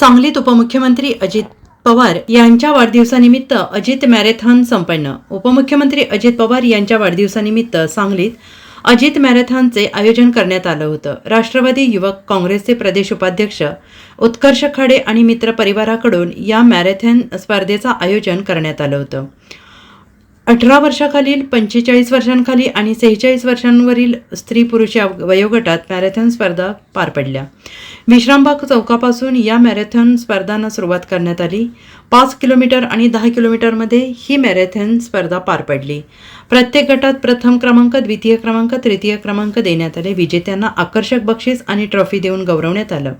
सांगलीत उपमुख्यमंत्री अजित पवार यांच्या वाढदिवसानिमित्त अजित मॅरेथॉन संपन्न. उपमुख्यमंत्री अजित पवार यांच्या वाढदिवसानिमित्त सांगलीत अजित मॅरेथॉनचे आयोजन करण्यात आलं होतं. राष्ट्रवादी युवक काँग्रेसचे प्रदेश उपाध्यक्ष उत्कर्ष खडे आणि मित्र परिवाराकडून या मॅरेथॉन स्पर्धेचं आयोजन करण्यात आलं होतं. अठरा वर्षाखालील पंचेचाळीस वर्षांखाली आणि सेहेचाळीस वर्षांवरील स्त्री पुरुष या वयोगटात मॅरेथॉन स्पर्धा पार पडल्या. विश्रामबाग चौकापासून या मॅरेथॉन स्पर्धांना सुरुवात करण्यात आली. पाच किलोमीटर आणि दहा किलोमीटरमध्ये ही मॅरेथॉन स्पर्धा पार पडली. प्रत्येक गटात प्रथम क्रमांक द्वितीय क्रमांक तृतीय क्रमांक देण्यात आले. विजेत्यांना आकर्षक बक्षीस आणि ट्रॉफी देऊन गौरवण्यात आलं.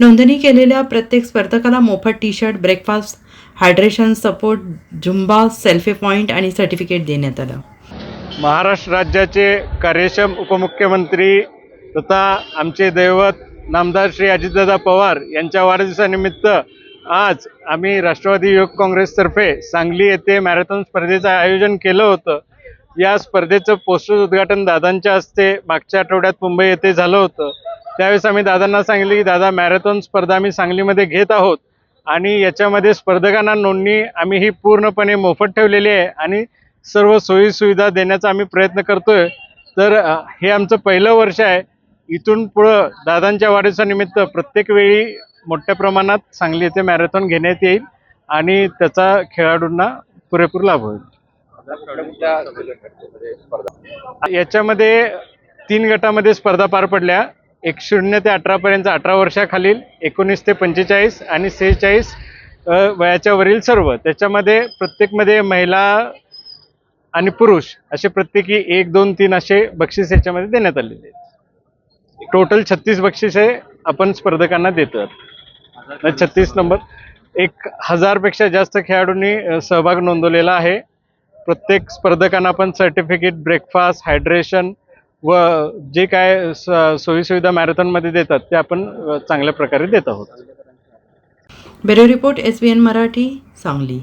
नोंदणी केलेल्या प्रत्येक स्पर्धकाला मोफत T shirt breakfast hydration support zumba selfie point आणि सर्टिफिकेट देण्यात आलं. महाराष्ट्र राज्याचे कार्यक्षम उपमुख्यमंत्री तथा आमचे दैवत नामदार श्री अजितदादा पवार यांच्या वाढदिवसानिमित्त आज आम्ही राष्ट्रवादी युवक काँग्रेसतर्फे सांगली येथे मॅरेथॉन स्पर्धेचं आयोजन केलं होतं. या स्पर्धेचं पोस्टर उद्घाटन दादांच्या हस्ते मागच्या आठवड्यात मुंबई येथे झालं होतं. त्यावेळेस आम्ही दादांना सांगितले की दादा मॅरेथॉन स्पर्धा आम्ही सांगलीमध्ये घेत आहोत आणि याच्यामध्ये स्पर्धकांना नोंदणी आम्ही ही पूर्णपणे मोफत ठेवलेली आहे आणि सर्व सोयीसुविधा देण्याचा आम्ही प्रयत्न करतोय. तर हे आमचं पहिलं वर्ष आहे. इथून पुढं दादांच्या वाढदिवसानिमित्त प्रत्येक वेळी मोठ्या प्रमाणात सांगली येथे मॅरेथॉन घेण्यात येईल आणि त्याचा खेळाडूंना पुरेपूर लाभ होईल. याच्यामध्ये तीन गटामध्ये स्पर्धा पार पडल्या. एक शून्य ते अठरापर्यंत अठरा वर्षाखालील एकोणीस ते पंचेचाळीस आणि सेहेचाळीस वयाच्यावरील वयाच्या वरील सर्व. त्याच्यामध्ये प्रत्येकमध्ये महिला आणि पुरुष असे प्रत्येकी एक दोन तीन असे बक्षीस याच्यामध्ये देण्यात आलेले आहेत. टोटल छत्तीस बक्षिसे आपण स्पर्धकांना देतो छत्तीस नंबर. एक हजारपेक्षा जास्त खेळाडूंनी सहभाग नोंदवलेला आहे. प्रत्येक स्पर्धकांना आपण सर्टिफिकेट ब्रेकफास्ट हायड्रेशन व जे काय स- सोयीसुविधा मॅरेथॉनमध्ये देतात ते आपण चांगल्या प्रकारे देत आहोत. Bureau report S B N Marathi Sangli.